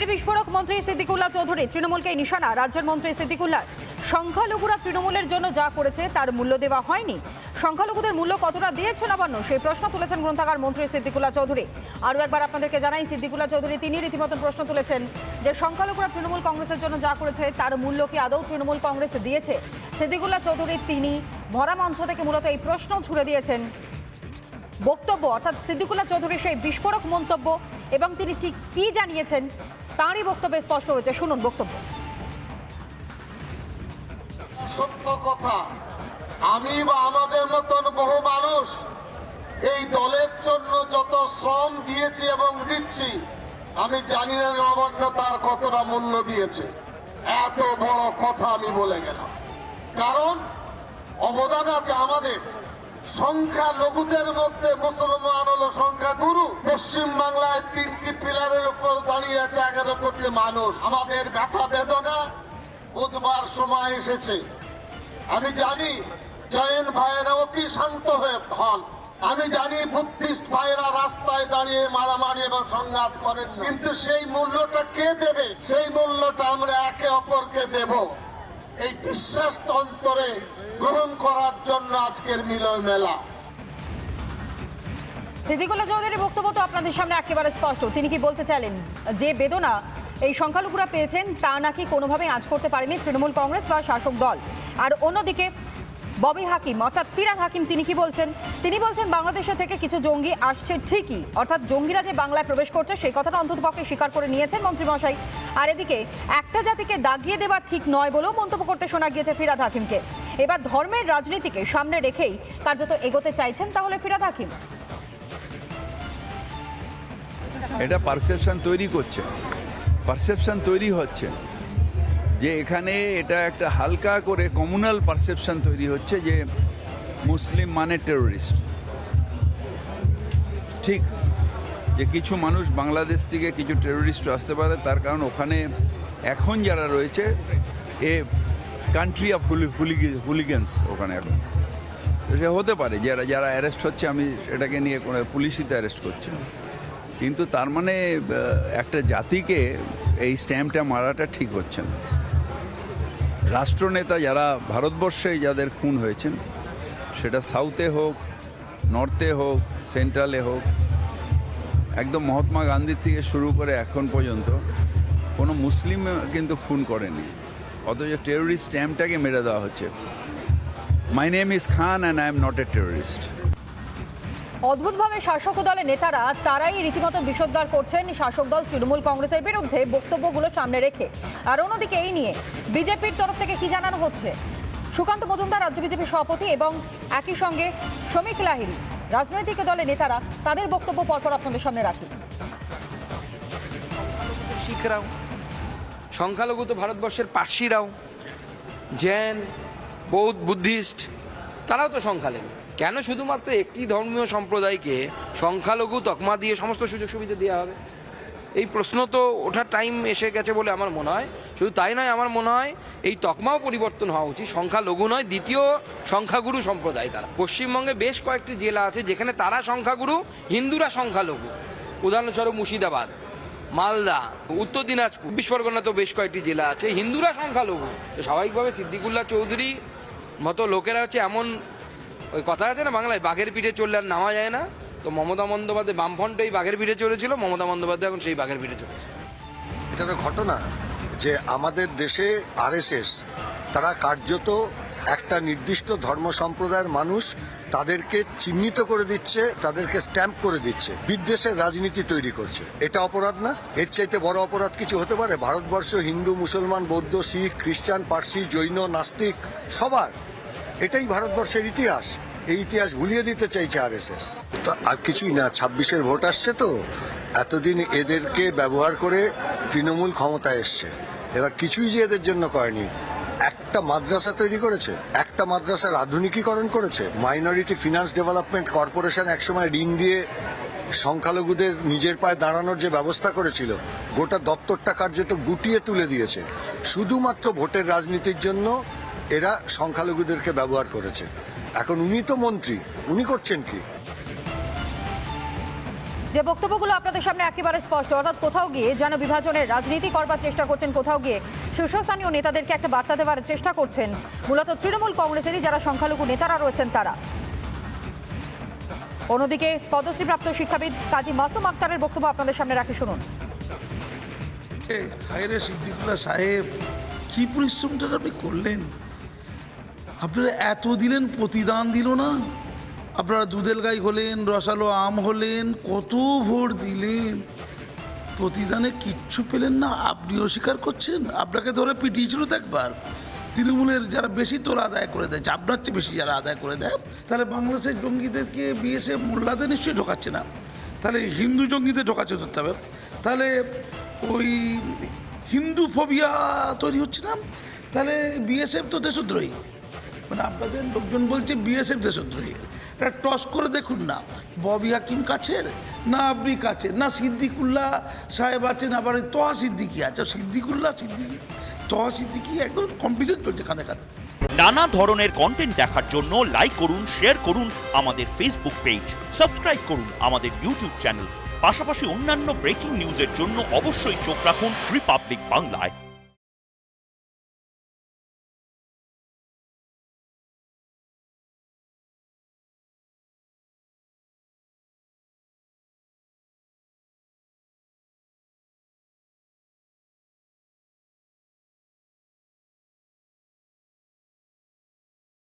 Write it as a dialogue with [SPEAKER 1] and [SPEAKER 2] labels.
[SPEAKER 1] ফের বিস্ফোরক মন্ত্রী সিদ্দিকুল্লাহ চৌধুরী। তৃণমূলকে নিশানা। রাজ্যের মন্ত্রী সিদ্দিকুল্লাহ, সংখ্যালঘুরা তৃণমূলের জন্য যা করেছে তার মূল্য দেওয়া হয়নি। সংখ্যালঘুদের মূল্য কতটা দিয়েছে নবান্ন, সেই প্রশ্ন তুলেছেন গ্রন্থাগার মন্ত্রী সিদ্দিকুল্লাহ চৌধুরী। আরও একবার আপনাদেরকে জানাই, সিদ্দিকুল্লাহ চৌধুরী, তিনি রীতিমতন প্রশ্ন তুলেছেন যে সংখ্যালঘুরা তৃণমূল কংগ্রেসের জন্য যা করেছে তার মূল্য কি আদৌ তৃণমূল কংগ্রেস দিয়েছে? সিদ্দিকুল্লাহ চৌধুরী, তিনি ভরা মঞ্চ থেকে মূলত এই প্রশ্ন ছুড়ে দিয়েছেন। বক্তব্য, অর্থাৎ সিদ্দিকুল্লাহ চৌধুরীর সেই বিস্ফোরক মন্তব্য এবং তিনি ঠিক কি জানিয়েছেন তাঁরই বক্তব্যে স্পষ্ট হয়েছে। শুনুন বক্তব্য।
[SPEAKER 2] সত্য কথা, আমি বা আমাদের মতন বহু মানুষ এই দলের জন্য যত শ্রম দিয়েছি এবং দিচ্ছি, আমি জানি না নবান্ন তার কতটা মূল্য দিয়েছে। এত বড় কথা আমি বলে গেলাম। কারণ অবদান আছে আমাদের। সংখ্যা লঘুদের মধ্যে মুসলমান হলো সংখ্যা গুরু পশ্চিম বাংলায় তিনটি পিলারের উপর দাঁড়িয়ে আছে এগারো কোটি মানুষ। আমাদের ব্যথা বেদনা বুধবার সময় এসেছে। আমি জানি জয়েন ভাইয়েরা অতি শান্ত হয়ে হন। আমি জানি বুদ্ধিস্ট ভাইয়েরা রাস্তায় দাঁড়িয়ে মারামারি এবং সংঘাত করেন কিন্তু সেই মূল্যটা কে দেবে? সেই মূল্যটা আমরা একে অপরকে দেব। এই বিশ্বাস অন্তরে গ্রহণ করার জন্য আজকের মিলন মেলা।
[SPEAKER 1] সিদ্দিকুল্লাহ চৌধুরীর বক্তব্য তো আপনাদের সামনে একেবারে স্পষ্ট। তিনি কি বলতে চাইলেন? যে বেদনা এই সংখ্যালঘুরা পেয়েছেন, তা নাকি কোনোভাবেই আঁচ করতে পারেনি তৃণমূল কংগ্রেস বা শাসক দল। আর অন্যদিকে ববি হাকিম, অর্থাৎ ফিরাদ হাকিম, তিনি কি বলছেন? তিনি বলছেন বাংলাদেশে থেকে কিছু জঙ্গি আসছে ঠিকই, অর্থাৎ জঙ্গিরা যে বাংলায় প্রবেশ করছে, সেই কথাটা অন্ততপক্ষে স্বীকার করে নিয়েছেন মন্ত্রীমশাই। আর এদিকে, একটা জাতিকে দাগিয়ে দেওয়া ঠিক নয় বলেও মন্তব্য করতে শোনা গিয়েছে ফিরাদ হাকিমকে। এবার ধর্মের রাজনীতিকে সামনে রেখেই কার্যত এগোতে চাইছেন তাহলে ফিরাদ হাকিম।
[SPEAKER 3] এটা পারসেপশন তৈরি করছে। পারসেপশন তৈরি হচ্ছে। যে এখানে এটা একটা হালকা করে কমিউনাল পারসেপশন তৈরি হচ্ছে যে মুসলিম মানে টেরোরিস্ট ঠিক, যে কিছু মানুষ বাংলাদেশ থেকে কিছু টেরোরিস্ট আসতে পারে, তার কারণ ওখানে এখন যারা রয়েছে, এ কান্ট্রি অফ হুলিগেন্স ওখানে এখন। সে হতে পারে, যারা যারা অ্যারেস্ট হচ্ছে, আমি এটাকে নিয়ে কোনো পুলিশই তো অ্যারেস্ট করছে। কিন্তু তার মানে একটা জাতিকে এই স্ট্যাম্পটা মারাটা ঠিক হচ্ছে না। রাষ্ট্রনেতা যারা ভারতবর্ষে যাদের খুন হয়েছেন, সেটা সাউথে হোক নর্থে হোক সেন্ট্রালে হোক, একদম মহাত্মা গান্ধী থেকে শুরু করে এখন পর্যন্ত কোনো মুসলিম কিন্তু খুন করেনি। অথচ টেরোরিস্ট স্ট্যাম্পটাকে মেরে দেওয়া হচ্ছে। My name is Khan and I am not a terrorist
[SPEAKER 1] অদ্ভুতভাবে শাসক দলের নেতারা তারাই রীতিমতো বিষোদ্গার করছেন শাসক দল তৃণমূল কংগ্রেসের বিরুদ্ধে বক্তব্যগুলো সামনে রেখে। আর অন্যদিকে এই নিয়ে বিজেপির তরফ থেকে কি জানানো হচ্ছে? সুকান্ত মজুমদার, রাজ্য বিজেপির সভাপতি এবং একই সঙ্গে শ্রমিক লাহিড়ী, রাজনৈতিক দলের নেতারা তাদের বক্তব্য পরপর আপনাদের সামনে রাখি।
[SPEAKER 4] শিখরাও সংখ্যালঘু তো ভারতবর্ষের পার্সিরাও জৈন, বৌদ্ধ, বুদ্ধিস্ট তারাও তো সংখ্যালঘু। কেন শুধুমাত্র একটি ধর্মীয় সম্প্রদায়কে সংখ্যালঘু তকমা দিয়ে সমস্ত সুযোগ সুবিধা দেওয়া হবে? এই প্রশ্ন তো ওঠার টাইম এসে গেছে বলে আমার মনে হয়। শুধু তাই নয়, আমার মনে হয় এই তকমাও পরিবর্তন হওয়া উচিত। সংখ্যালঘু নয়, দ্বিতীয় সংখ্যাগুরু সম্প্রদায় তারা। পশ্চিমবঙ্গে বেশ কয়েকটি জেলা আছে যেখানে তারা সংখ্যাগুরু, হিন্দুরা সংখ্যালঘু। উদাহরণস্বরূপ মুর্শিদাবাদ, মালদা, উত্তর দিনাজপুর চব্বিশ পরগনা তো বেশ কয়েকটি জেলা আছে, হিন্দুরা সংখ্যালঘু। তো স্বাভাবিকভাবে সিদ্দিকুল্লাহ চৌধুরী মতো লোকেরা হচ্ছে এমন, ওই কথা আছে না বাংলায়, বাঘের পিঠে চললে আর নামা যায় না। তো মমতা বন্দ্যোপাধ্যায় বামফ্রন্ট এই বাঘের পিঠে চলেছিল মমতা বন্দ্যোপাধ্যায় এখন সেই বাঘের পিঠে চলেছে
[SPEAKER 5] এটা তো ঘটনা যে আমাদের দেশে আরএসএস, তারা কার্যত একটা নির্দিষ্ট ধর্ম সম্প্রদায়ের মানুষ, তাদেরকে চিহ্নিত করে দিচ্ছে, তাদেরকে স্ট্যাম্প করে দিচ্ছে, বিদ্বেষের রাজনীতি তৈরি করছে। এটা অপরাধ না? এর চাইতে বড় অপরাধ কিছু হতে পারে? ভারতবর্ষ, হিন্দু, মুসলমান, বৌদ্ধ, শিখ, খ্রিস্টান, পার্সি, জৈন, নাস্তিক, সবার। এটাই ভারতবর্ষের ইতিহাস। এই ইতিহাস ভুলিয়ে দিতে চাইছে আর এস তো আর কিছুই না, ছাব্বিশের ভোট আসছে তো। এতদিন এদেরকে ব্যবহার করে তৃণমূল ক্ষমতায় এসছে। এবার কিছুই যে এদের জন্য করেনি। একটা মাদ্রাসা তৈরি করেছে, একটা মাদ্রাসার আধুনিকীকরণ করেছে। মাইনরিটি ফিনান্স ডেভেলপমেন্ট কর্পোরেশন একসময় ঋণ দিয়ে সংখ্যালঘুদের নিজের পায়ে দাঁড়ানোর যে ব্যবস্থা করেছিল, গোটা দপ্তরটা কার্যত গুটিয়ে তুলে দিয়েছে। শুধুমাত্র ভোটের রাজনীতির জন্য এরা সংখ্যালঘুদেরকে ব্যবহার করেছে। এখন উনি তো মন্ত্রী উনি করছেন কি?
[SPEAKER 1] যে বক্তব্যগুলো আপনাদের সামনে একেবারে স্পষ্ট অর্থাৎ কোথাও গিয়ে যেন বিভাজনের রাজনীতি করবার চেষ্টা করছেন কোথাও গিয়ে শীর্ষস্থানীয় নেতাদেরকে একটা বার্তা দেওয়ার চেষ্টা করছেন মূলত তৃণমূল কংগ্রেসেরই যারা সংখ্যালঘু নেতারা রয়েছেন তারা। অন্যদিকে পদশ্রীপ্রাপ্ত শিক্ষাবিদ কাজী মাসুম আক্তারের বক্তব্য আপনাদের সামনে রাখি শুনুন।
[SPEAKER 6] হায়রে সিদ্দিকুল্লাহ সাহেব কি পরিশ্রমটা আপনি করলেন? আপনারা এত দিলেন, প্রতিদান দিল না? আপনারা দুধেল গাই হলেন, রসালো আম হলেন, কত ভোট দিলেন। প্রতিদানে কিচ্ছু পেলেন না, আপনিও স্বীকার করছেন? আপনাকে ধরে পিটিয়েছিল তো একবার। তৃণমূলের যারা বেশি তোলা আদায় করে দেয়, আপনার চেয়ে বেশি যারা আদায় করে দেয়, তাহলে বাংলাদেশের জঙ্গিদেরকে বিএসএফ মোল্লাদের নিশ্চয়ই ঢোকাচ্ছে না। তাহলে হিন্দু জঙ্গিদের ঢোকাচ্ছে ধরতে হবে তাহলে ওই হিন্দু ফোবিয়া তৈরি হচ্ছে না? তাহলে বিএসএফ তো দেশদ্রোহী। মানে আপনাদের লোকজন বলছে বিএসএফ দেশদ্রোহী। এটা টস করে দেখুন না। ববি হাকিম কাছের? না আপনি কাছের? না সিদ্দিকুল্লাহ সাহেব আছেন আবার ওই তহা সিদ্দিকি আছে? সিদ্দিকুল্লাহ, সিদ্দিকি? তহা সিদ্দিকি একদম কম্পিটিশন চলছে কাঁধে কাঁধে।
[SPEAKER 7] নানা ধরনের কন্টেন্ট দেখার জন্য লাইক করুন শেয়ার করুন আমাদের ফেসবুক পেজ সাবস্ক্রাইব করুন আমাদের ইউটিউব চ্যানেল পাশাপাশি অন্যান্য ব্রেকিং নিউজের জন্য অবশ্যই চোখ রাখুন রিপাবলিক বাংলায়